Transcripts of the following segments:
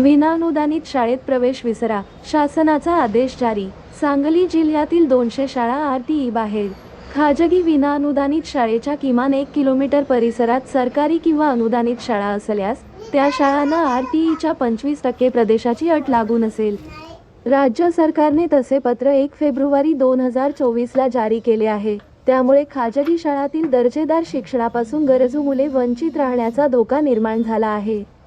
विनानुदानित शाळेत प्रवेश विसरा. शासनाचा आदेश जारी. सांगली जिल्ह्यातील दोनशे शाळा आरटीई बाहेर. खाजगी विनाअनुदानित शाळेच्या किमान एक किलोमीटर परिसरात सरकारी किंवा अनुदानित शाळा असल्यास त्या शाळांना आरटीईच्या ईच्या पंचवीस टक्के प्रदेशाची अट लागू नसेल. राज्य सरकारने तसे पत्र एक फेब्रुवारी दोन हजार चोवीसला जारी केले आहे. त्यामुळे खाजगी शाळातील दर्जेदार शिक्षणापासून गरजू मुले वंचित राहण्याचा धोका निर्माण झाला आहे.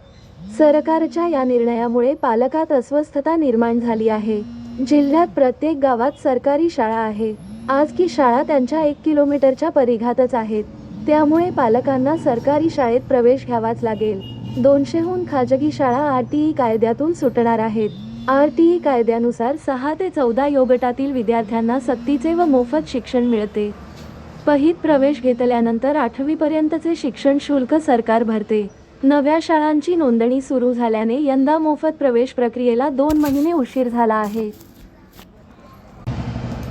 सरकारच्या या निर्णयामुळे पालकात अस्वस्थता निर्माण झाली आहे. जिल्ह्यात प्रत्येक गावात सरकारी शाळा आहे. आज की शाळा त्यांच्या एक किलोमीटरच्या परिघातच आहेत. त्यामुळे पालकांना सरकारी शाळेत प्रवेश घ्यावाच लागेल. दोनशेहून खाजगी शाळा आर टी ई कायद्यातून सुटणार आहेत. आर टी ई कायद्यानुसार सहा ते चौदा योगटातील विद्यार्थ्यांना सक्तीचे व मोफत शिक्षण मिळते. पहित प्रवेश घेतल्यानंतर आठवीपर्यंतचे शिक्षण शुल्क सरकार भरते. नव्या शाळांची नोंदणी सुरू झाल्याने यंदा मोफत प्रवेश प्रक्रियेला दोन महिने उशीर झाला आहे.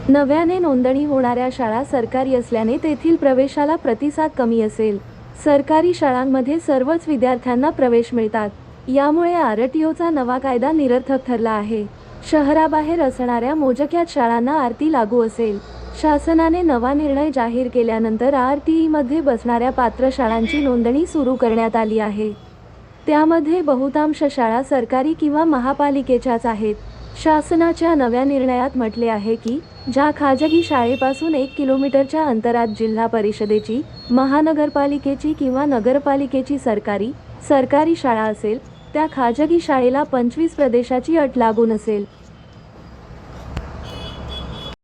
नव्याने नोंदणी होणाऱ्या शाळा सरकारी असल्याने तेथील प्रवेशाला प्रतिसाद कमी असेल. सरकारी शाळांमध्ये सर्वच विद्यार्थ्यांना प्रवेश मिळतात. यामुळे आरटीओचा नवा कायदा निरर्थक ठरला आहे. शहराबाहेर असणाऱ्या मोजक्यात शाळांना आरती लागू असेल. शासनाने नवा निर्णय जाहीर केल्यानंतर आर टी ईमध्ये बसणाऱ्या पात्र शाळांची नोंदणी सुरू करण्यात आली आहे. त्यामध्ये बहुतांश शाळा सरकारी किंवा महापालिकेच्याच आहेत. शासनाच्या नव्या निर्णयात म्हटले आहे की ज्या खाजगी शाळेपासून एक किलोमीटरच्या अंतरात जिल्हा परिषदेची महानगरपालिकेची किंवा नगरपालिकेची सरकारी सरकारी शाळा असेल त्या खाजगी शाळेला पंचवीस प्रदेशाची अट लागू नसेल